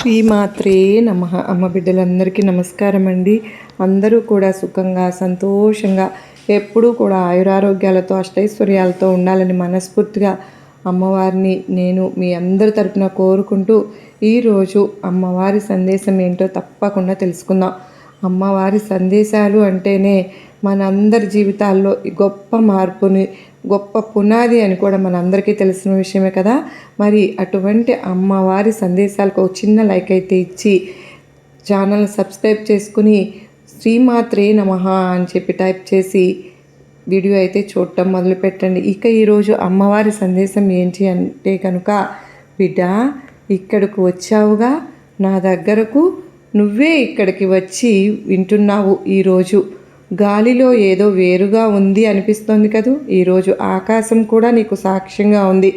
శ్రీమాత్రే నమ. అమ్మ బిడ్డలందరికీ నమస్కారం అండి అందరూ కూడా సుఖంగా సంతోషంగా ఎప్పుడూ కూడా ఆయురారోగ్యాలతో అష్టైశ్వర్యాలతో ఉండాలని మనస్ఫూర్తిగా అమ్మవారిని నేను మీ అందరి తరపున కోరుకుంటూ ఈరోజు అమ్మవారి సందేశం ఏంటో తప్పకుండా తెలుసుకుందాం. అమ్మవారి సందేశాలు అంటేనే మనందరి జీవితాల్లో గొప్ప మార్పుని గొప్ప పునాది అని కూడా మనందరికీ తెలిసిన విషయమే కదా. మరి అటువంటి అమ్మవారి సందేశాలకు ఒక చిన్న లైక్ అయితే ఇచ్చి ఛానల్ సబ్స్క్రైబ్ చేసుకుని శ్రీమాత్రే నమః అని చెప్పి టైప్ చేసి వీడియో అయితే చూడటం మొదలు పెట్టండి ఇక ఈరోజు అమ్మవారి సందేశం ఏంటి అంటే కనుక బిడ్డ ఇక్కడికి వచ్చావుగా నా దగ్గరకు నువ్వే ఇక్కడికి వచ్చి వింటున్నావు ఈరోజు. గాలిలో ఏదో వేరుగా ఉంది అనిపిస్తోంది కదూ. ఈరోజు ఆకాశం కూడా నీకు సాక్ష్యంగా ఉంది.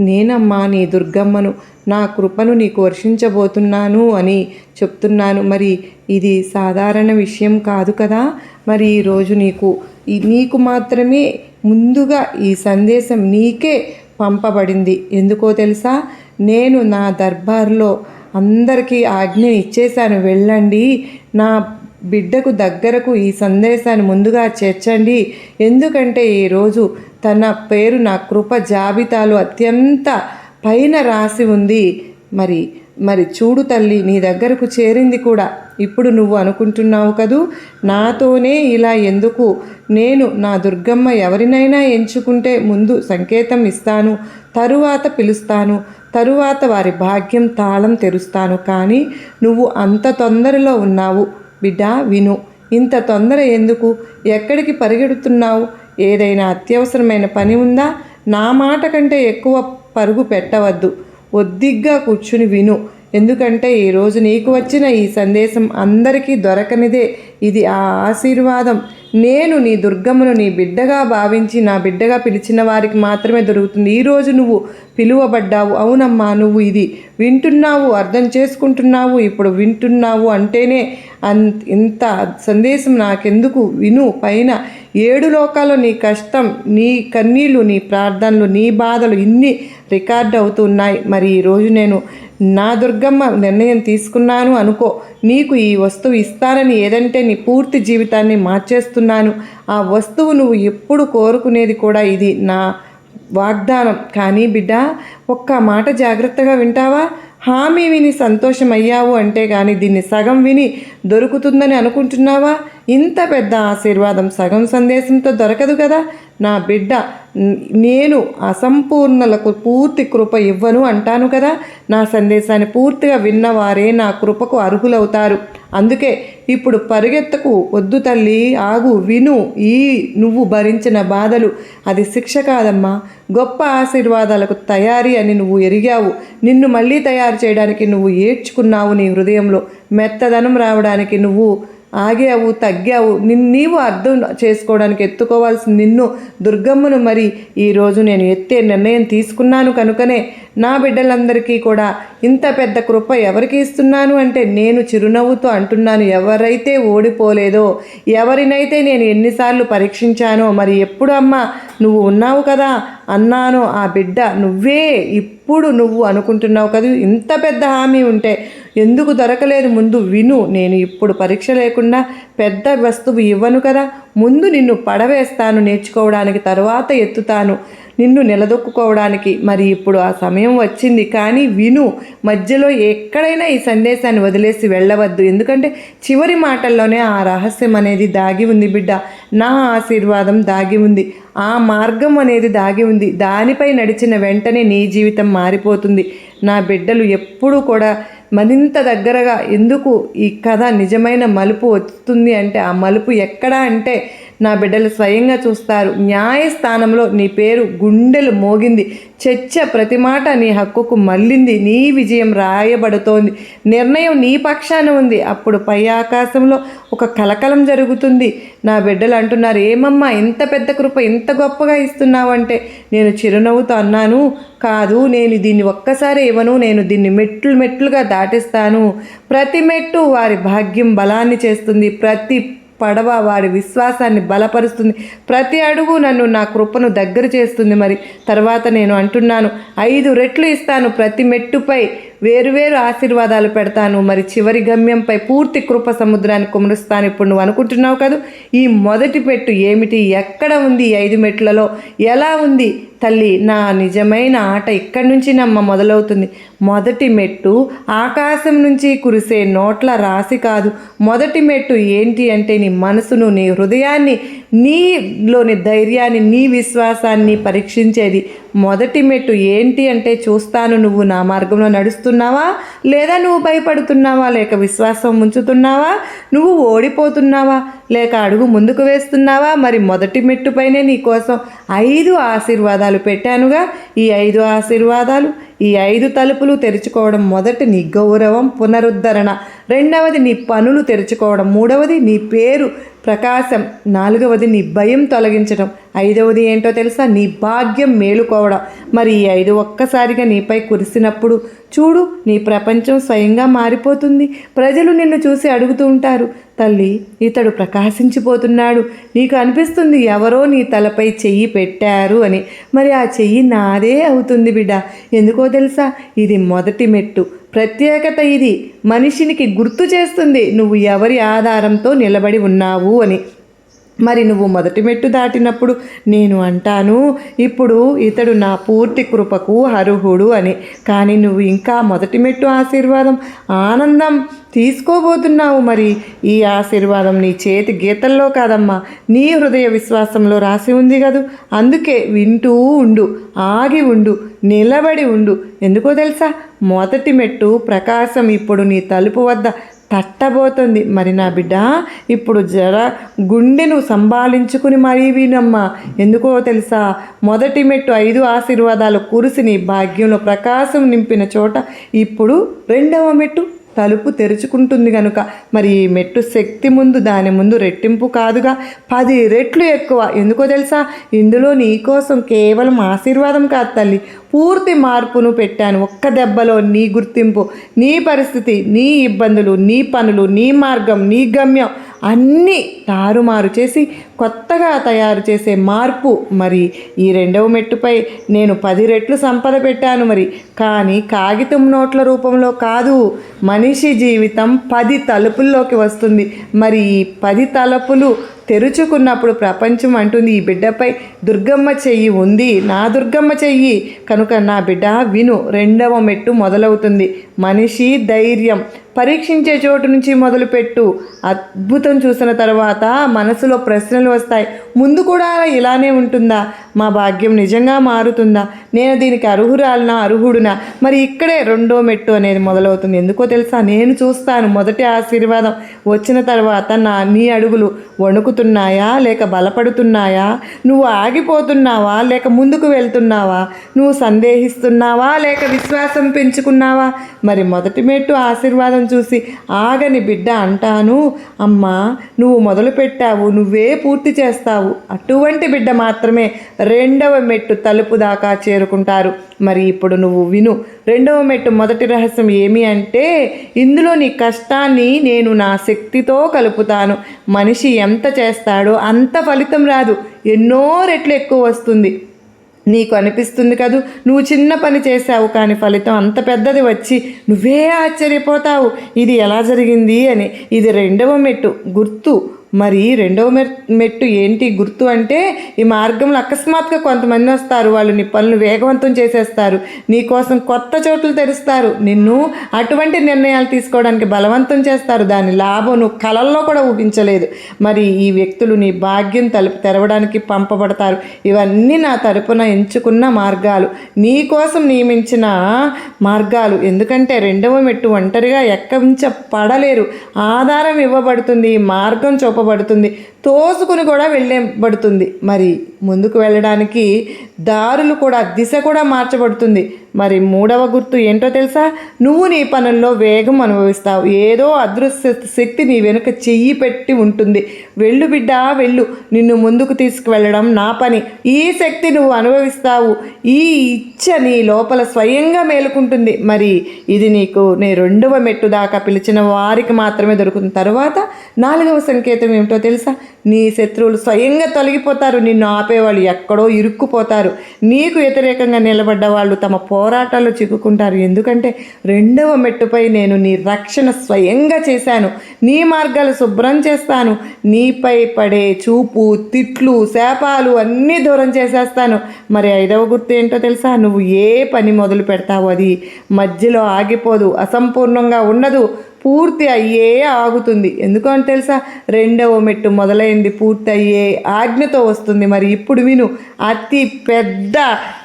నేనమ్మా నీ దుర్గమ్మను నా కృపను నీకు వర్షించబోతున్నాను అని చెప్తున్నాను. మరి ఇది సాధారణ విషయం కాదు కదా. మరి ఈరోజు నీకు నీకు మాత్రమే ముందుగా ఈ సందేశం నీకే పంపబడింది. ఎందుకో తెలుసా? నేను నా దర్బార్లో అందరికీ ఆజ్ఞ ఇచ్చేశాను. వెళ్ళండి నా బిడ్డకు దగ్గరకు ఈ సందేశాన్ని ముందుగా చేర్చండి. ఎందుకంటే ఈరోజు తన పేరు నా కృప జాబితాలో అత్యంత పైన రాసి ఉంది. మరి మరి చూడు తల్లి నీ దగ్గరకు చేరింది కూడా. ఇప్పుడు నువ్వు అనుకుంటున్నావు కదూ? నాతోనే ఇలా ఎందుకు? నేను నా దుర్గమ్మ ఎవరినైనా ఎంచుకుంటే ముందు సంకేతం ఇస్తాను తరువాత పిలుస్తాను తరువాత వారి భాగ్యం తాళం తెరుస్తాను. కానీ నువ్వు అంత తొందరలో ఉన్నావు. బిడ్డ విను. ఇంత తొందర ఎందుకు? ఎక్కడికి పరిగెడుతున్నావు? ఏదైనా అత్యవసరమైన పని ఉందా? నా మాట కంటే ఎక్కువ పరుగు పెట్టవద్దు. ఒద్దిగ్గా కూర్చుని విను. ఎందుకంటే ఈరోజు నీకు వచ్చిన ఈ సందేశం అందరికీ దొరకనిదే. ఇది ఆ ఆశీర్వాదం. నేను నీ దుర్గమ్మను నీ బిడ్డగా భావించి నా బిడ్డగా పిలిచిన వారికి మాత్రమే దొరుకుతుంది. ఈరోజు నువ్వు పిలువబడ్డావు. అవునమ్మా నువ్వు ఇది వింటున్నావు అర్థం చేసుకుంటున్నావు ఇప్పుడు వింటున్నావు అంటేనే అంత ఇంత సందేశం నాకెందుకు? విను. పైన ఏడు లోకాల్లో నీ కష్టం నీ కన్నీళ్ళు నీ ప్రార్థనలు నీ బాధలు ఇన్ని రికార్డ్ అవుతున్నాయి. మరి ఈరోజు నేను నా దుర్గమ్మ నిర్ణయం తీసుకున్నాను అనుకో. నీకు ఈ వస్తువు ఇస్తానని ఏదంటే నీ పూర్తి జీవితాన్ని మార్చేస్తున్నాను. ఆ వస్తువు నువ్వు ఎప్పుడు కోరుకునేది కూడా ఇది నా వాగ్దానం. కానీ బిడ్డ ఒక్క మాట జాగ్రత్తగా వింటావా? హామీ విని సంతోషం అయ్యావు అంటే కానీ దీన్ని సగం విని దొరుకుతుందని అనుకుంటున్నావా? ఇంత పెద్ద ఆశీర్వాదం సగం సందేశంతో దొరకదు కదా? నా బిడ్డ నేను అసంపూర్ణలకు పూర్తి కృప ఇవ్వను అంటాను కదా? నా సందేశాన్ని పూర్తిగా విన్నవారే నా కృపకు అర్హులవుతారు. అందుకే ఇప్పుడు పరిగెత్తకు వద్దు తల్లి ఆగు విను ఈ నువ్వు భరించిన బాధలు. అది శిక్ష కాదమ్మా. గొప్ప ఆశీర్వాదాలకు తయారీ అని నువ్వు ఎరిగావు. నిన్ను మళ్ళీ తయారు చేయడానికి నువ్వు ఏడ్చుకున్నావు నీ హృదయంలో. మెత్తదనం రావడానికి నువ్వు ఆగావు తగ్గావు. నిన్ను నీవు అర్థం చేసుకోవడానికి ఎత్తుకోవాల్సిన నిన్ను దుర్గమ్మను మరి ఈరోజు నేను ఎత్తే నిర్ణయం తీసుకున్నాను కనుకనే నా బిడ్డలందరికీ కూడా ఇంత పెద్ద కృప ఎవరికి ఇస్తున్నాను అంటే నేను చిరునవ్వుతో అంటున్నాను ఎవరైతే ఓడిపోలేదో ఎవరినైతే నేను ఎన్నిసార్లు పరీక్షించానో మరి ఎప్పుడు అమ్మా నువ్వు ఉన్నావు కదా అన్నాను. ఆ బిడ్డ నువ్వే ఇప్పుడు నువ్వు అనుకుంటున్నావు కదా ఇంత పెద్ద హామీ ఉంటే ఎందుకు దొరకలేదు? ముందు విను నేను ఇప్పుడు పరీక్ష లేకుండా పెద్ద వస్తువు ఇవ్వను కదా. ముందు నిన్ను పడవేస్తాను నేర్చుకోవడానికి తర్వాత ఎత్తుతాను. నిన్ను నిలదొక్కుకోవడానికి. మరి ఇప్పుడు ఆ సమయం వచ్చింది. కానీ విను మధ్యలో ఎక్కడైనా ఈ సందేశాన్ని వదిలేసి వెళ్ళవద్దు. ఎందుకంటే చివరి మాటల్లోనే ఆ రహస్యం అనేది దాగి ఉంది బిడ్డ. నా ఆశీర్వాదం దాగి ఉంది. ఆ మార్గం అనేది దాగి ఉంది. దానిపై నడిచిన వెంటనే నీ జీవితం మారిపోతుంది. నా బిడ్డలు ఎప్పుడూ కూడా మరింత దగ్గరగా ఎందుకు ఈ కథ నిజమైన మలుపు వస్తుంది అంటే ఆ మలుపు ఎక్కడా అంటే నా బిడ్డలు స్వయంగా చూస్తారు. న్యాయస్థానంలో నీ పేరు గుండెలు మోగింది. చర్చ ప్రతి మాట నీ హక్కుకు మళ్ళింది. నీ విజయం రాయబడుతోంది. నిర్ణయం నీ పక్షాన ఉంది. అప్పుడు పై ఆకాశంలో ఒక కలకలం జరుగుతుంది. నా బిడ్డలు అంటున్నారు ఏమమ్మా ఇంత పెద్ద కృప ఇంత గొప్పగా ఇస్తున్నావంటే నేను చిరునవ్వుతో అన్నాను. కాదు నేను దీన్ని ఒక్కసారి ఇవ్వను. నేను దీన్ని మెట్లు మెట్లుగా దాటిస్తాను. ప్రతి మెట్టు వారి భాగ్యం బలాన్ని చేస్తుంది. ప్రతి పడవ వారి విశ్వాసాన్ని బలపరుస్తుంది. ప్రతి అడుగు నన్ను నా కృపను దగ్గర చేస్తుంది మరి. తర్వాత నేను అంటున్నాను ఐదు రెట్లు ఇస్తాను ప్రతి మెట్టుపై వేరువేరు ఆశీర్వాదాలు పెడతాను. మరి చివరి గమ్యంపై పూర్తి కృప సముద్రాన్ని కుమరుస్తాను. ఇప్పుడు నువ్వు అనుకుంటున్నావు కదా? ఈ మొదటి పెట్టు ఏమిటి? ఎక్కడ ఉంది ఈ ఐదు మెట్లలో? ఎలా ఉంది? తల్లి నా నిజమైన ఆట ఇక్కడి నుంచి నమ్మ మొదలవుతుంది. మొదటి మెట్టు ఆకాశం నుంచి కురిసే నోట్ల రాసి కాదు. మొదటి మెట్టు ఏంటి అంటే నీ మనసును నీ హృదయాన్ని నీలోని ధైర్యాన్ని నీ విశ్వాసాన్ని పరీక్షించేది. మొదటి మెట్టు ఏంటి అంటే చూస్తాను నువ్వు నా మార్గంలో నడుస్తున్నావా? లేదా నువ్వు భయపడుతున్నావా? లేక విశ్వాసం ఉంచుతున్నావా? నువ్వు ఓడిపోతున్నావా? లేక అడుగు ముందుకు వేస్తున్నావా? మరి మొదటి మెట్టుపైనే నీ కోసం ఐదు ఆశీర్వాదాలు పెట్టానుగా. ఈ ఐదు ఆశీర్వాదాలు ఈ ఐదు తలుపులు తెరుచుకోవడం మొదటి నీ గౌరవం పునరుద్ధరణ. రెండవది నీ పనులు తెరుచుకోవడం. మూడవది నీ పేరు ప్రకాశం నాలుగవది నీ భయం తొలగించడం. ఐదవది ఏంటో తెలుసా? నీ భాగ్యం మేలుకోవడం. మరి ఈ ఐదు ఒక్కసారిగా నీపై కురిసినప్పుడు చూడు నీ ప్రపంచం స్వయంగా మారిపోతుంది. ప్రజలు నిన్ను చూసి అడుగుతూ ఉంటారు తల్లి ఇతడు ప్రకాశించిపోతున్నాడు. నీకు అనిపిస్తుంది ఎవరో నీ తలపై చెయ్యి పెట్టారు అని. మరి ఆ చెయ్యి నాదే అవుతుంది బిడ్డ. ఎందుకో తెలుసా? ఇది మొదటి మెట్టు. ప్రత్యేకత ఇది. మనిషినికి గుర్తు చేస్తుంది నువ్వు ఎవరి ఆధారంతో నిలబడి ఉన్నావు అని. మరి నువ్వు మొదటి మెట్టు దాటినప్పుడు నేను అంటాను ఇప్పుడు ఇతడు నా పూర్తి కృపకు అర్హుడు అని. కానీ నువ్వు ఇంకా మొదటి మెట్టు ఆశీర్వాదం ఆనందం తీసుకోబోతున్నావు మరి. ఈ ఆశీర్వాదం నీ చేతి గీతల్లో కాదమ్మా. నీ హృదయ విశ్వాసంలో రాసి ఉంది కదూ. అందుకే వింటూ ఉండు ఆగి ఉండు నిలబడి ఉండు. ఎందుకో తెలుసా? మొదటి మెట్టు ప్రకాశం ఇప్పుడు నీ తలుపు వద్ద తట్టబోతుంది. మరి నా బిడ్డ ఇప్పుడు జర గుండెను సంభాళించుకుని మరీ వినమ్మా. ఎందుకో తెలుసా? మొదటి మెట్టు ఐదు ఆశీర్వాదాలు కురిసి నీ భాగ్యంలో ప్రకాశం నింపిన చోట ఇప్పుడు రెండవ మెట్టు తలుపు తెరుచుకుంటుంది కనుక మరి ఈ మెట్టు శక్తి ముందు దాని ముందు రెట్టింపు కాదుగా. పది రెట్లు ఎక్కువ. ఎందుకో తెలుసా? ఇందులో నీ కోసం కేవలం ఆశీర్వాదం కాదు తల్లి. పూర్తి మార్పును పెట్టాను. ఒక్క దెబ్బలో నీ గుర్తింపు నీ పరిస్థితి నీ ఇబ్బందులు నీ పనులు నీ మార్గం నీ గమ్యం అన్నీ తారుమారు చేసి కొత్తగా తయారు చేసే మార్పు. మరి ఈ రెండవ మెట్టుపై నేను పది రెట్లు సంపద పెట్టాను మరి. కానీ కాగితం నోట్ల రూపంలో కాదు. మనిషి జీవితం పది తలుపుల్లోకి వస్తుంది. మరి ఈ పది తలుపులు తెరుచుకున్నప్పుడు ప్రపంచం అంటుంది ఈ బిడ్డపై దుర్గమ్మ చెయ్యి ఉంది. నా దుర్గమ్మ చెయ్యి. కనుక నా బిడ్డ విను రెండవ మెట్టు మొదలవుతుంది. మనిషి ధైర్యం. పరీక్షించే చోటు నుంచి మొదలుపెట్టు. అద్భుతం చూసిన తర్వాత మనసులో ప్రశ్నలు వస్తాయి ముందు కూడా ఇలానే ఉంటుందా? మా భాగ్యం నిజంగా మారుతుందా? నేను దీనికి అర్హురాలనా అర్హుడునా? మరి ఇక్కడే రెండో మెట్టు అనేది మొదలవుతుంది. ఎందుకో తెలుసా? నేను చూస్తాను మొదటి ఆశీర్వాదం వచ్చిన తర్వాత నా నీ అడుగులు వణుకుతున్నాయా? లేక బలపడుతున్నాయా? నువ్వు ఆగిపోతున్నావా? లేక ముందుకు వెళ్తున్నావా? నువ్వు సందేహిస్తున్నావా? లేక విశ్వాసం పెంచుకున్నావా? మరి మొదటి మెట్టు ఆశీర్వాదం చూసి ఆగని బిడ్డ అంటాను అమ్మా నువ్వు మొదలు పెట్టావు నువ్వే పూర్తి చేస్తావు. అటువంటి బిడ్డ మాత్రమే రెండవ మెట్టు తలుపు దాకా చేరుకుంటారు. మరి ఇప్పుడు నువ్వు విను. రెండవ మెట్టు మొదటి రహస్యం ఏమి అంటే ఇందులో నీ కష్టాన్ని నేను నా శక్తితో కలుపుతాను. మనిషి ఎంత చేస్తాడో అంత ఫలితం రాదు. ఎన్నో రెట్లు ఎక్కువ వస్తుంది. నీకు అనిపిస్తుంది కదూ? నువ్వు చిన్న పని చేశావు కానీ ఫలితం అంత పెద్దది వచ్చి నువ్వే ఆశ్చర్యపోతావు. ఇది ఎలా జరిగింది అని. ఇది రెండవ మెట్టు. గుర్తు. మరి రెండవ మెట్- మెట్టు ఏంటి గుర్తు అంటే ఈ మార్గంలో అకస్మాత్తుగా కొంతమంది వస్తారు వాళ్ళు నీ పనులు వేగవంతం చేసేస్తారు నీ కోసం కొత్త చోట్లు తెరుస్తారు నిన్ను అటువంటి నిర్ణయాలు తీసుకోవడానికి బలవంతం చేస్తారు దాని లాభం నువ్వు కలల్లో కూడా ఊహించలేదు. మరి ఈ వ్యక్తులు నీ భాగ్యం తలుపు తెరవడానికి పంపబడతారు. ఇవన్నీ నా తరపున ఎంచుకున్న మార్గాలు. నీ కోసం నియమించిన మార్గాలు. ఎందుకంటే రెండవ మెట్టు ఒంటరిగా ఎక్కవించ పడలేరు ఆధారం ఇవ్వబడుతుంది మార్గం చూపబడుతుంది తోసుకుని కూడా వెళ్ళబడుతుంది. మరి ముందుకు వెళ్ళడానికి దారులు కూడా దిశ కూడా మార్చబడుతుంది. మరి మూడవ గుర్తు ఏంటో తెలుసా? నువ్వు నీ పనుల్లో వేగం అనుభవిస్తావు. ఏదో అదృశ్య శక్తి నీ వెనుక చెయ్యి పెట్టి ఉంటుంది. వెళ్ళు బిడ్డ వెళ్ళు. నిన్ను ముందుకు తీసుకువెళ్ళడం నా పని. ఈ శక్తి నువ్వు అనుభవిస్తావు. ఈ ఇచ్చ నీ లోపల స్వయంగా మేలుకుంటుంది. మరి ఇది నీకు నీ రెండవ మెట్టు దాకా పిలిచిన వారికి మాత్రమే దొరుకుతుంది. తర్వాత నాలుగవ సంకేతం ఫలితం ఏమిటో తెలుసా? నీ శత్రువులు స్వయంగా తొలగిపోతారు. నిన్ను ఆపేవాళ్ళు ఎక్కడో ఇరుక్కుపోతారు. నీకు వ్యతిరేకంగా నిలబడ్డ వాళ్ళు తమ పోరాటాలు చిక్కుకుంటారు. ఎందుకంటే రెండవ మెట్టుపై నేను నీ రక్షణ స్వయంగా చేశాను. నీ మార్గాలు శుభ్రం చేస్తాను. నీపై పడే చూపు తిట్లు శాపాలు అన్నీ దూరం చేసేస్తాను. మరి ఐదవ గుర్తు ఏంటో తెలుసా? నువ్వు ఏ పని మొదలు పెడతావు అది మధ్యలో ఆగిపోదు అసంపూర్ణంగా ఉండదు. పూర్తి అయ్యే ఆగుతుంది. ఎందుకంటే తెలుసా? రెండవ మెట్టు మొదలైంది పూర్తి అయ్యే ఆజ్ఞతో వస్తుంది. మరి ఇప్పుడు విను అతి పెద్ద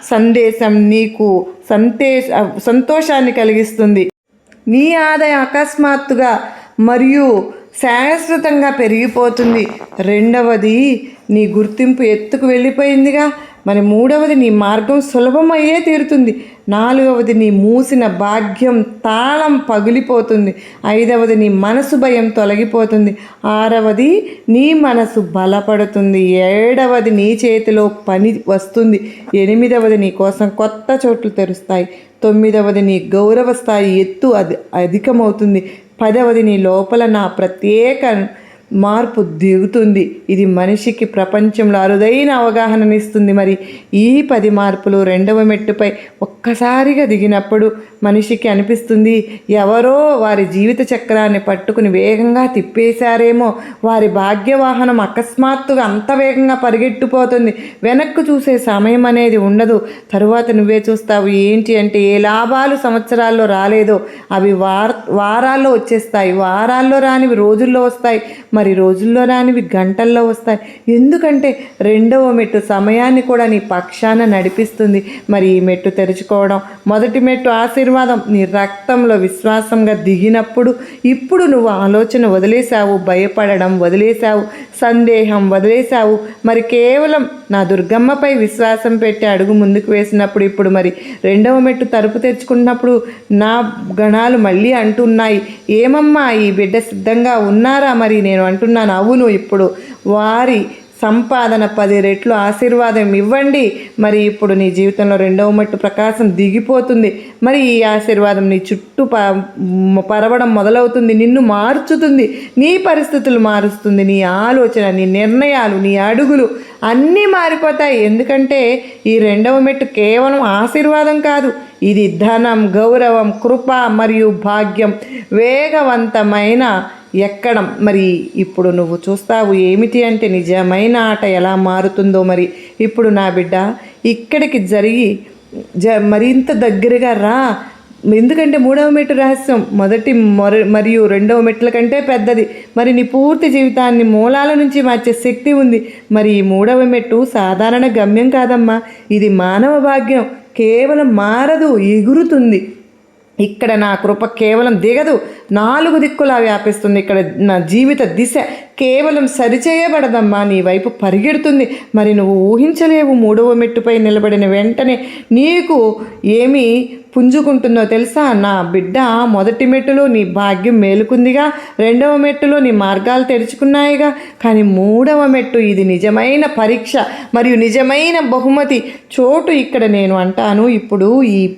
సందేశం నీకు సంతేష సంతోషాన్ని కలిగిస్తుంది. నీ ఆదాయం అకస్మాత్తుగా మరియు శాశ్వతంగా పెరిగిపోతుంది. రెండవది నీ గుర్తింపు ఎత్తుకు వెళ్ళిపోయిందిగా. మరి మూడవది నీ మార్గం సులభమయ్యే తీరుతుంది. నాలుగవది నీ మూసిన భాగ్యం తాళం పగిలిపోతుంది. ఐదవది నీ మనసు భయం తొలగిపోతుంది. ఆరవది నీ మనసు బలపడుతుంది. ఏడవది నీ చేతిలో పని వస్తుంది. ఎనిమిదవది నీ కోసం కొత్త చోట్లు తెరుస్తాయి. తొమ్మిదవది నీ గౌరవ స్థాయి ఎత్తు అది అధికమవుతుంది. పదవది నీ లోపల నా ప్రత్యేక మార్పు దిగుతుంది. ఇది మనిషికి ప్రపంచంలో అరుదైన అవగాహననిస్తుంది. మరి ఈ పది మార్పులు రెండవ మెట్టుపై ఒక్కసారిగా దిగినప్పుడు మనిషికి అనిపిస్తుంది ఎవరో వారి జీవిత చక్రాన్ని పట్టుకుని వేగంగా తిప్పేశారేమో. వారి భాగ్యవాహనం అకస్మాత్తుగా అంత వేగంగా పరిగెట్టిపోతుంది. వెనక్కు చూసే సమయం అనేది ఉండదు. తరువాత నువ్వే చూస్తావు ఏంటి అంటే ఏ లాభాలు సంవత్సరాల్లో రాలేదో అవి వార వారాల్లో వచ్చేస్తాయి. వారాల్లో రానివి రోజుల్లో వస్తాయి. మరి మరి రోజుల్లో రానివి గంటల్లో వస్తాయి. ఎందుకంటే రెండవ మెట్టు సమయాన్ని కూడా నీ పక్షాన నడిపిస్తుంది. మరి ఈ మెట్టు తెరుచుకోవడం మొదటి మెట్టు ఆశీర్వాదం నీ రక్తంలో విశ్వాసంగా దిగినప్పుడు ఇప్పుడు నువ్వు ఆలోచన వదిలేశావు భయపడడం వదిలేశావు సందేహం వదిలేశావు. మరి కేవలం నా దుర్గమ్మపై విశ్వాసం పెట్టి అడుగు ముందుకు వేసినప్పుడు ఇప్పుడు మరి రెండవ మెట్టు తలుపు తెరుచుకున్నప్పుడు నా గణాలు మళ్ళీ అంటున్నాయి. ఏమమ్మా ఈ బిడ్డ సిద్ధంగా ఉన్నారా మరి? నేను అంటున్నాను అవును ఇప్పుడు వారి సంపాదన పది రెట్లు ఆశీర్వాదం ఇవ్వండి. మరి ఇప్పుడు నీ జీవితంలో రెండవ మట్టు ప్రకాశం దిగిపోతుంది. మరి ఈ ఆశీర్వాదం నీ చుట్టూ ప పరవడం మొదలవుతుంది. నిన్ను మార్చుతుంది. నీ పరిస్థితులు మారుస్తుంది. నీ ఆలోచన నీ నిర్ణయాలు నీ అడుగులు అన్నీ మారిపోతాయి. ఎందుకంటే ఈ రెండవ మెట్టు కేవలం ఆశీర్వాదం కాదు. ఇది ధనం గౌరవం కృప మరియు భాగ్యం. వేగవంతమైన ఎక్కడం? మరి ఇప్పుడు నువ్వు చూస్తావు ఏమిటి అంటే నిజమైన ఆట ఎలా మారుతుందో మరి. ఇప్పుడు నా బిడ్డ ఇక్కడికి జరిగి జ మరింత దగ్గరగా రా. ఎందుకంటే మూడవ మెట్టు రహస్యం మొదటి మొర మరియు రెండవ మెట్ల కంటే పెద్దది. మరి నీ పూర్తి జీవితాన్ని మూలాల నుంచి మార్చే శక్తి ఉంది. మరి ఈ మూడవ మెట్టు సాధారణ గమ్యం కాదమ్మా. ఇది మానవ భాగ్యం. కేవలం మారదు ఎగురుతుంది. ఇక్కడ నా కృప కేవలం దిగదు. నాలుగు దిక్కులా వ్యాపిస్తుంది ఇక్కడ నా జీవిత దిశ. కేవలం సరిచేయబడదమ్మా నీ వైపు పరిగెడుతుంది. మరి నువ్వు ఊహించలేవు మూడవ మెట్టుపై నిలబడిన వెంటనే నీకు ఏమి పుంజుకుంటుందో తెలుసా? నా బిడ్డ మొదటి మెట్టులో నీ భాగ్యం మేలుకుందిగా. రెండవ మెట్టులో నీ మార్గాలు తెరుచుకున్నాయిగా. కానీ మూడవ మెట్టు ఇది నిజమైన పరీక్ష. మరియు నిజమైన బహుమతి. చోటు ఇక్కడ నేను అంటాను. ఇప్పుడు ఈ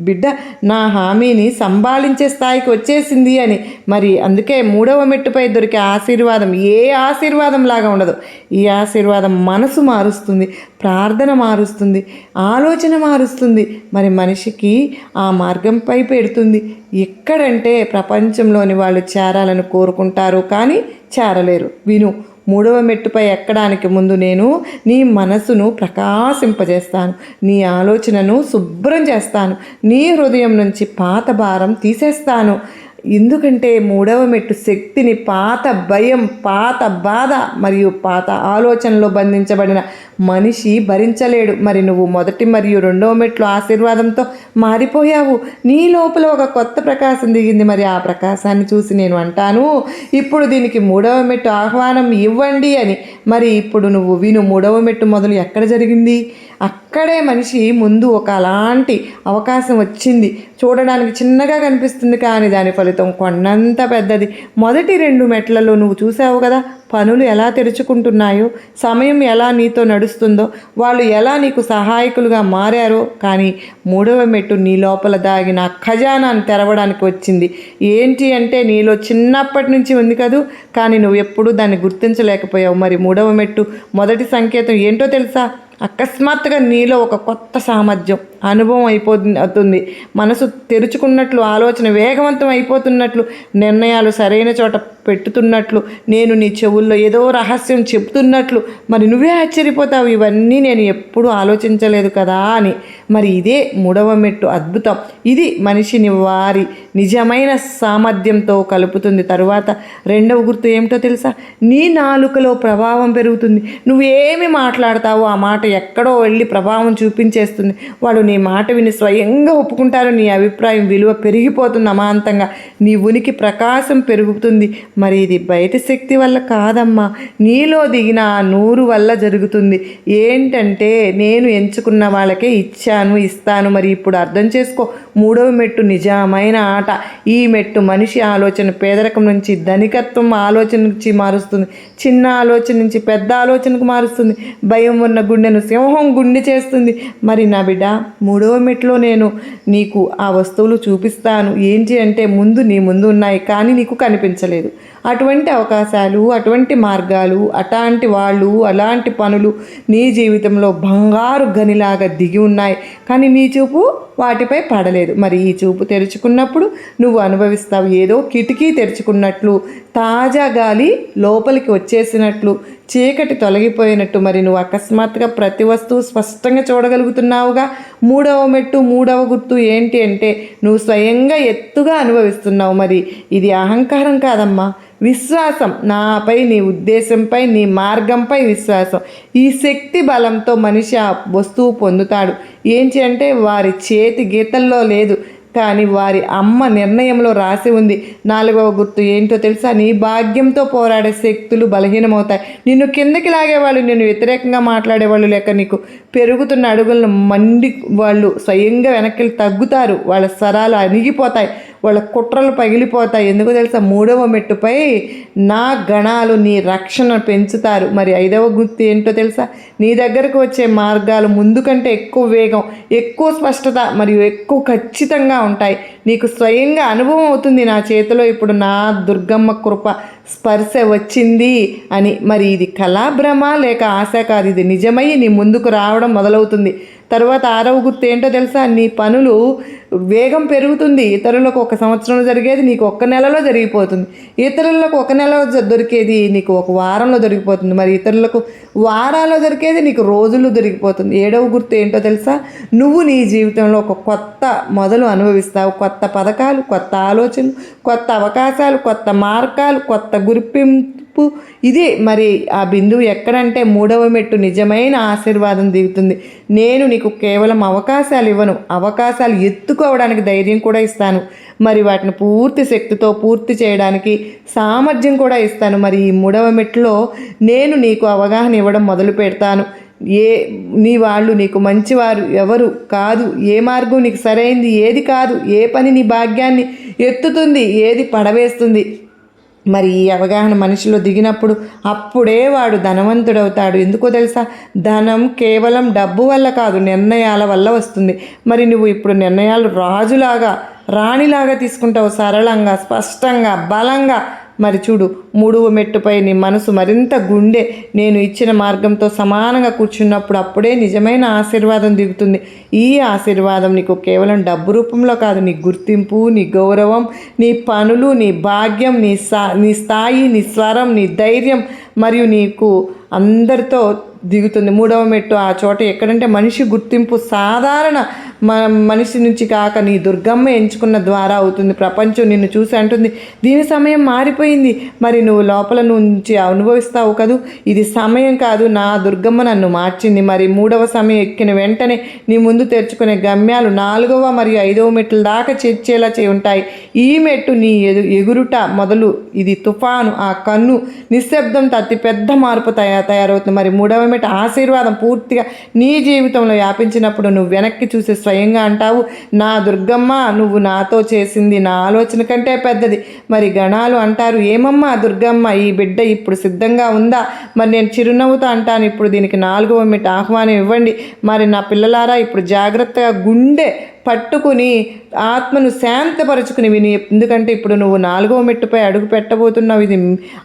బిడ్డ నా హామీని సంభాళించే స్థాయికి వచ్చేసింది అని. మరి అందుకే మూడవ మెట్టుపై దొరికే ఆశీర్వాదం ఏ ఆశీర్వాదం లాగా ఉండదు. ఈ ఆశీర్వాదం మనసు మారుస్తుంది ప్రార్థన మారుస్తుంది ఆలోచన మారుస్తుంది. మరి మనిషికి ఆ మార్గంపై పెడుతుంది. ఎక్కడంటే ప్రపంచంలోని వాళ్ళు చేరాలని కోరుకుంటారు కానీ చేరలేరు. విను మూడవ మెట్టుపై ఎక్కడానికి ముందు నేను నీ మనసును ప్రకాశింపజేస్తాను. నీ ఆలోచనను శుభ్రం చేస్తాను. నీ హృదయం నుంచి పాత భారం తీసేస్తాను. ఎందుకంటే మూడవ మెట్టు శక్తిని పాత భయం పాత బాధ మరియు పాత ఆలోచనలో బంధించబడిన మనిషి భరించలేడు. మరి నువ్వు మొదటి మరియు రెండవ మెట్లు ఆశీర్వాదంతో మారిపోయావు. నీ లోపల ఒక కొత్త ప్రకాశం దిగింది. మరి ఆ ప్రకాశాన్ని చూసి నేను అంటాను ఇప్పుడు దీనికి మూడవ మెట్టు ఆహ్వానం ఇవ్వండి అని. మరి ఇప్పుడు నువ్వు విను మూడవ మెట్టు మొదలు ఎక్కడ జరిగింది? అక్కడే మనిషి ముందు ఒక అలాంటి అవకాశం వచ్చింది. చూడడానికి చిన్నగా కనిపిస్తుంది కానీ దాని ఫలితం కొండంత పెద్దది. మొదటి రెండు మెట్లలో నువ్వు చూసావు కదా పనులు ఎలా తెరుచుకుంటున్నాయో సమయం ఎలా నీతో నడుస్తుందో వాళ్ళు ఎలా నీకు సహాయకులుగా మారారో. కానీ మూడవ మెట్టు నీ లోపల దాగిన ఆ ఖజానాన్ని తెరవడానికి వచ్చింది. ఏంటి అంటే నీలో చిన్నప్పటి నుంచి ఉంది కదూ కానీ నువ్వు ఎప్పుడూ దాన్ని గుర్తించలేకపోయావు. మరి మూడవ మెట్టు మొదటి సంకేతం ఏంటో తెలుసా? అకస్మాత్తుగా నీలో ఒక కొత్త సామర్థ్యం అనుభవం అయిపోతుంది. అవుతుంది మనసు తెరుచుకున్నట్లు ఆలోచన వేగవంతం అయిపోతున్నట్లు నిర్ణయాలు సరైన చోట పెట్టుతున్నట్లు నేను నీ చెవుల్లో ఏదో రహస్యం చెప్తున్నట్లు మరి నువ్వే ఆశ్చర్యపోతావు ఇవన్నీ నేను ఎప్పుడూ ఆలోచించలేదు కదా అని. మరి ఇదే మూడవ మెట్టు అద్భుతం. ఇది మనిషిని వారి నిజమైన సామర్థ్యంతో కలుపుతుంది. తరువాత రెండవ గుర్తు ఏమిటో తెలుసా? నీ నాలుకలో ప్రభావం పెరుగుతుంది. నువ్వేమి మాట్లాడతావో ఆ మాట ఎక్కడో వెళ్ళి ప్రభావం చూపించేస్తుంది. వాడు నీ మాట విని స్వయంగా ఒప్పుకుంటారు. నీ అభిప్రాయం విలువ పెరిగిపోతుంది అమాంతంగా. నీ ఉనికి ప్రకాశం పెరుగుతుంది. మరి ఇది బయట శక్తి వల్ల కాదమ్మా. నీలో దిగిన ఆ నూరు వల్ల జరుగుతుంది. ఏంటంటే నేను ఎంచుకున్న వాళ్ళకే ఇచ్చాను ఇస్తాను. మరి ఇప్పుడు అర్థం చేసుకో. మూడవ మెట్టు నిజమైన ఆట. ఈ మెట్టు మనిషి ఆలోచన పేదరికం నుంచి ధనికత్వం ఆలోచన నుంచి మారుస్తుంది. చిన్న ఆలోచన నుంచి పెద్ద ఆలోచనకు మారుస్తుంది. భయం ఉన్న గుండెను సింహం గుండె చేస్తుంది. మరి నా బిడ్డ మూడవ మెట్లో నేను నీకు ఆ వస్తువులు చూపిస్తాను. ఏంటి అంటే ముందు నీ ముందు ఉన్నాయి కానీ నీకు కనిపించలేదు. అటువంటి అవకాశాలు అటువంటి మార్గాలు అటువంటి వాళ్ళు అలాంటి పనులు నీ జీవితంలో బంగారు గనిలాగా దిగి ఉన్నాయి. కానీ నీ చూపు వాటిపై పడలేదు. మరి ఈ చూపు తెరుచుకున్నప్పుడు నువ్వు అనుభవిస్తావు. ఏదో కిటికీ తెరుచుకున్నట్లు తాజా గాలి లోపలికి వచ్చేసినట్లు చీకటి తొలగిపోయినట్టు మరి నువ్వు అకస్మాత్తుగా ప్రతి వస్తువు స్పష్టంగా చూడగలుగుతున్నావుగా? మూడవ మెట్టు మూడవ గుర్తు ఏంటి అంటే నువ్వు స్వయంగా ఎత్తుగా అనుభవిస్తున్నావు మరి. ఇది అహంకారం కాదమ్మా. విశ్వాసం నాపై నీ ఉద్దేశంపై నీ మార్గంపై విశ్వాసం. ఈ శక్తి బలంతో మనిషి ఆ వస్తువు పొందుతాడు. ఏంటి అంటే వారి చేతి గీతల్లో లేదు. కానీ వారి అమ్మ నిర్ణయంలో రాసి ఉంది. నాలుగవ గుర్తు ఏంటో తెలుసా? నీ భాగ్యంతో పోరాడే శక్తులు బలహీనమవుతాయి. నిన్ను కిందకి లాగేవాళ్ళు నిన్ను వ్యతిరేకంగా మాట్లాడేవాళ్ళు లేక నీకు పెరుగుతున్న అడుగులను మండి వాళ్ళు స్వయంగా వెనక్కి తగ్గుతారు. వాళ్ళ స్వరాలు అణిగిపోతాయి. వాళ్ళ కుట్రలు పగిలిపోతాయి. ఎందుకు తెలుసా? మూడవ మెట్టుపై నా గణాలు నీ రక్షణ పెంచుతారు. మరి ఐదవ గుర్తు ఏంటో తెలుసా? నీ దగ్గరకు వచ్చే మార్గాలు ముందు కంటే ఎక్కువ వేగం ఎక్కువ స్పష్టత మరియు ఎక్కువ ఖచ్చితంగా ఉంటాయి. నీకు స్వయంగా అనుభవం అవుతుంది నా చేతిలో. ఇప్పుడు నా దుర్గమ్మ కృప స్పర్శ వచ్చింది అని. మరి ఇది కళాభ్రమ లేక ఆశ కాదు. ఇది నిజమై నీ ముందుకు రావడం మొదలవుతుంది. తర్వాత ఆరవ గుర్తు ఏంటో తెలుసా? నీ పనులు వేగం పెరుగుతుంది. ఇతరులకు ఒక సంవత్సరంలో జరిగేది నీకు ఒక్క నెలలో జరిగిపోతుంది. ఇతరులకు ఒక నెలలో దొరికేది నీకు ఒక వారంలో దొరికిపోతుంది. మరి ఇతరులకు వారాల్లో దొరికేది నీకు రోజుల్లో దొరికిపోతుంది. ఏడవ గుర్తు ఏంటో తెలుసా? నువ్వు నీ జీవితంలో ఒక కొత్త మొదలు అనుభవిస్తావు. కొత్త పథకాలు కొత్త ఆలోచనలు కొత్త అవకాశాలు కొత్త మార్గాలు కొత్త గుర్తింపు. ఇది మరి ఆ బిందువు ఎక్కడంటే మూడవ మెట్టు నిజమైన ఆశీర్వాదం దిగుతుంది. నేను నీకు కేవలం అవకాశాలు ఇవ్వను. అవకాశాలు ఎత్తుకోవడానికి ధైర్యం కూడా ఇస్తాను. మరి వాటిని పూర్తి శక్తితో పూర్తి చేయడానికి సామర్థ్యం కూడా ఇస్తాను. మరి ఈ మూడవ మెట్లో నేను నీకు అవగాహన ఇవ్వడం మొదలు పెడతాను. ఏ నీ వాళ్ళు నీకు మంచివారు ఎవరు కాదు. ఏ మార్గం నీకు సరైంది ఏది కాదు. ఏ పని నీ భాగ్యాన్ని ఎత్తుతుంది ఏది పడవేస్తుంది. మరి ఈ అవగాహన మనిషిలో దిగినప్పుడు అప్పుడే వాడు ధనవంతుడవుతాడు. ఎందుకో తెలుసా? ధనం కేవలం డబ్బు వల్ల కాదు నిర్ణయాల వల్ల వస్తుంది. మరి నువ్వు ఇప్పుడు నిర్ణయాలు రాజులాగా రాణిలాగా తీసుకుంటావు సరళంగా స్పష్టంగా బలంగా. మరి చూడు మూడవ మెట్టుపై నీ మనసు మరింత గుండె. నేను ఇచ్చిన మార్గంతో సమానంగా కూర్చున్నప్పుడు అప్పుడే నిజమైన ఆశీర్వాదం దిగుతుంది. ఈ ఆశీర్వాదం నీకు కేవలం డబ్బు రూపంలో కాదు. నీ గుర్తింపు నీ గౌరవం నీ పనులు నీ భాగ్యం నీ సా నీ స్థాయి నీ స్వరం నీ ధైర్యం మరియు నీకు అందరితో దిగుతుంది. మూడవ మెట్టు ఆ చోట ఎక్కడంటే మనిషి గుర్తింపు సాధారణ మన మనిషి నుంచి కాక నీ దుర్గమ్మ ఎంచుకున్న ద్వారా అవుతుంది. ప్రపంచం నిన్ను చూసి అంటుంది దీని సమయం మారిపోయింది. మరి నువ్వు లోపల నుంచి అనుభవిస్తావు కదూ? ఇది సమయం కాదు. నా దుర్గమ్మ నన్ను మార్చింది. మరి మూడవ సమయం ఎక్కిన వెంటనే నీ ముందు తెరుచుకునే గమ్యాలు నాలుగవ మరియు ఐదవ మెట్ల దాకా చేర్చేలా చే ఉంటాయి. ఈ మెట్టు నీ ఎదు ఎగురుట మొదలు. ఇది తుఫాను. ఆ కన్ను నిశ్శబ్దంతో అతి పెద్ద మార్పు తయా తయారవుతుంది. మరి మూడవ మెట్టు ఆశీర్వాదం పూర్తిగా నీ జీవితంలో వ్యాపించినప్పుడు నువ్వు వెనక్కి చూసే స్వయంగా అంటావు నా దుర్గమ్మ నువ్వు నాతో చేసింది నా ఆలోచన కంటే పెద్దది. మరి గణాలు అంటారు ఏమమ్మా దుర్గమ్మ ఈ బిడ్డ ఇప్పుడు సిద్ధంగా ఉందా? మరి నేను చిరునవ్వుతో అంటాను ఇప్పుడు దీనికి నాలుగవ మీట ఆహ్వానం ఇవ్వండి. మరి నా పిల్లలారా ఇప్పుడు జాగ్రత్తగా గుండె పట్టుకుని ఆత్మను శాంతపరచుకుని విని ఎందుకంటే ఇప్పుడు నువ్వు నాలుగవ మెట్టుపై అడుగు పెట్టబోతున్నావు. ఇది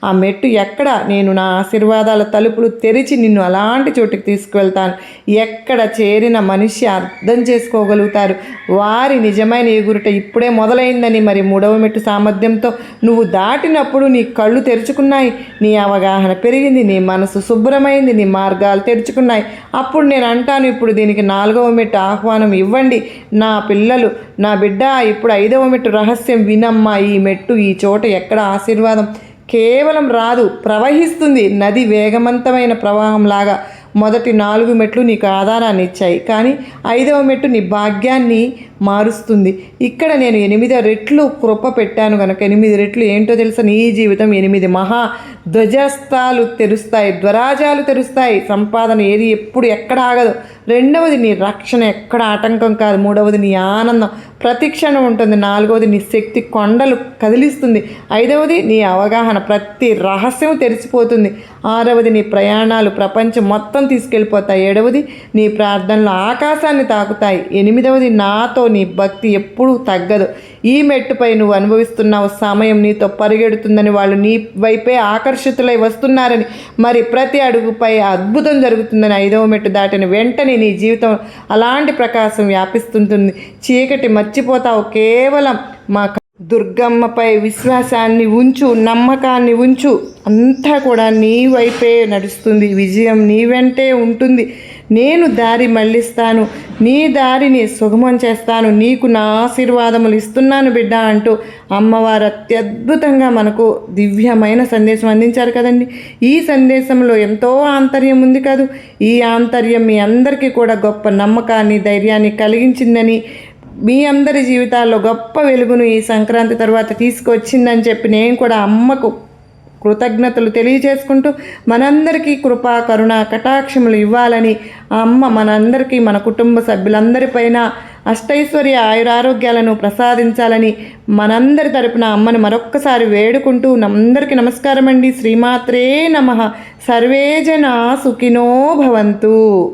ఆ మెట్టు ఎక్కడ? నేను నా ఆశీర్వాదాల తలుపులు తెరిచి నిన్ను అలాంటి చోటుకి తీసుకువెళ్తాను. ఎక్కడ చేరిన మనిషి అర్థం చేసుకోగలుగుతారు. వారి నిజమైన ఎగురుట ఇప్పుడే మొదలైందని మరి మూడవ మెట్టు సామర్థ్యంతో నువ్వు దాటినప్పుడు నీ కళ్ళు తెరుచుకున్నాయి. నీ అవగాహన పెరిగింది నీ మనసు శుభ్రమైంది నీ మార్గాలు తెరుచుకున్నాయి. అప్పుడు నేను అంటాను ఇప్పుడు దీనికి నాలుగవ మెట్టు ఆహ్వానం ఇవ్వండి. నా పిల్లలు నా బిడ్డ ఇప్పుడు ఐదవ మెట్టు రహస్యం వినమ్మా. ఈ మెట్టు ఈ చోట ఎక్కడ ఆశీర్వాదం? కేవలం రాదు ప్రవహిస్తుంది. నది వేగవంతమైన ప్రవాహంలాగా మొదటి నాలుగు మెట్లు నీకు ఆధారాన్ని ఇచ్చాయి. కానీ ఐదవ మెట్టు నీ భాగ్యాన్ని మారుస్తుంది. ఇక్కడ నేను ఎనిమిది రెట్లు కృప పెట్టాను కనుక ఎనిమిది రెట్లు ఏంటో తెలుసా? నీ జీవితం ఎనిమిది మహా ధ్వజస్థాలు తెరుస్తాయి ధ్వరాజాలు తెరుస్తాయి. సంపాదన ఏది ఎప్పుడు ఎక్కడ ఆగదు. రెండవది నీ రక్షణ ఎక్కడ ఆటంకం కాదు. మూడవది నీ ఆనందం. ప్రతిక్షణం ఉంటుంది. నాలుగవది నీ శక్తి కొండలు కదిలిస్తుంది. ఐదవది నీ అవగాహన ప్రతి రహస్యం తెరిచిపోతుంది. ఆరవది నీ ప్రయాణాలు ప్రపంచం మొత్తం తీసుకెళ్ళిపోతాయి. ఏడవది నీ ప్రార్థనలు ఆకాశాన్ని తాకుతాయి. ఎనిమిదవది నాతో నీ భక్తి ఎప్పుడూ తగ్గదు. ఈ మెట్టుపై నువ్వు అనుభవిస్తున్నావు సమయం నీతో పరిగెడుతుందని వాళ్ళు నీ వైపే ఆకర్షితులై వస్తున్నారని. మరి ప్రతి అడుగుపై అద్భుతం జరుగుతుందని ఐదవ మెట్టు దాటిన వెంటనే నీ జీవితం అలాంటి ప్రకాశం వ్యాపిస్తుంటుంది. చీకటి మర్చిపోతావు కేవలం మా దుర్గమ్మపై విశ్వాసాన్ని ఉంచు నమ్మకాన్ని ఉంచు. అంతా కూడా నీ వైపే నడుస్తుంది. విజయం నీ వెంటే ఉంటుంది. నేను దారి మళ్ళిస్తాను నీ దారిని సుగమం చేస్తాను నీకు నా ఆశీర్వాదములు ఇస్తున్నాను బిడ్డ అంటూ అమ్మవారు అత్యద్భుతంగా మనకు దివ్యమైన సందేశం అందించారు కదండి. ఈ సందేశంలో ఎంతో ఆంతర్యం ఉంది కాదు. ఈ ఆంతర్యం మీ అందరికీ కూడా గొప్ప నమ్మకాన్ని ధైర్యాన్ని కలిగించిందని మీ అందరి జీవితాల్లో గొప్ప వెలుగును ఈ సంక్రాంతి తర్వాత తీసుకొచ్చిందని చెప్పి నేను కూడా అమ్మకు కృతజ్ఞతలు తెలియజేసుకుంటూ మనందరికీ కృపా కరుణ కటాక్షములు ఇవ్వాలని ఆ అమ్మ మనందరికీ మన కుటుంబ సభ్యులందరిపైన అష్టైశ్వర్య ఆయురారోగ్యాలను ప్రసాదించాలని మనందరి తరపున అమ్మని మరొక్కసారి వేడుకుంటూ అందరికీ నమస్కారం అండి శ్రీమాత్రే నమ. సర్వేజన సుఖినో భవంతు.